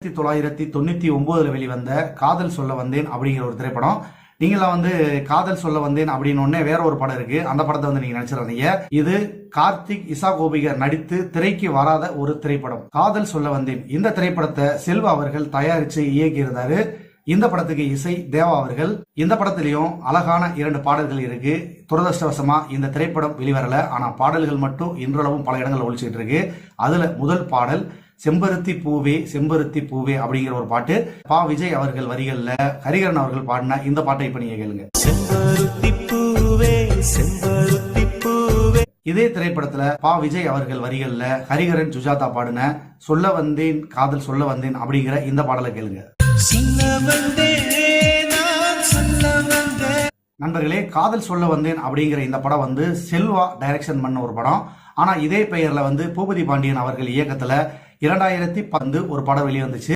ஆயிரத்தி தொள்ளாயிரத்தி தொண்ணூத்தி ஒன்பதுல வெளிவந்த காதல் சொல்ல வந்தேன் அப்படிங்கிற ஒரு திரைப்படம். நீங்களாம் வந்து காதல் சொல்ல வந்தேன் அப்படின்னு ஒன்னே வேற ஒரு படம் இருக்கு. அந்த படத்தை வந்து நீங்க நினைச்சிடாதீங்க. இது கார்த்திக் இசா கோபிகர் நடித்து திரைக்கு வராத ஒரு திரைப்படம். காதல் சொல்ல வந்தேன். இந்த திரைப்படத்தை செல்வா அவர்கள் தயாரிச்சு இயக்கியிருந்தாரு. இந்த படத்துக்கு இசை தேவா அவர்கள். இந்த படத்திலையும் அழகான இரண்டு பாடல்கள் இருக்கு. துரதிருஷ்டவசமா இந்த திரைப்படம் வெளிவரல. ஆனா பாடல்கள் மட்டும் இன்றளவும் பல இடங்கள் ஒழிச்சிட்டு இருக்கு. அதுல முதல் பாடல் செம்பருத்தி பூவே செம்பருத்தி பூவே அப்படிங்கிற ஒரு பாட்டு பா விஜய் அவர்கள் வரிகள்ல ஹரிகரன் அவர்கள் பாடின இந்த பாட்டை இப்ப நீங்க கேளுங்க. செம்பருத்தி பூவே செம்பருத்தி பூவே. இதே திரைப்படத்துல பா விஜய் அவர்கள் வரிகள்ல ஹரிகரன் சுஜாதா பாடின சொல்ல வந்தேன் காதல் சொல்ல வந்தேன் அப்படிங்கிற இந்த பாடலை கேளுங்க. நண்பர்களே காதல் சொல்ல வந்தேன் அப்படிங்கிற இந்த படம் வந்து செல்வா டைரக்ஷன் பண்ண ஒரு படம். ஆனா இதே பெயர்ல வந்து பூபதி பாண்டியன் அவர்கள் இயக்கத்துல இரண்டாயிரத்தி பந்து ஒரு படம் வெளியே வந்துச்சு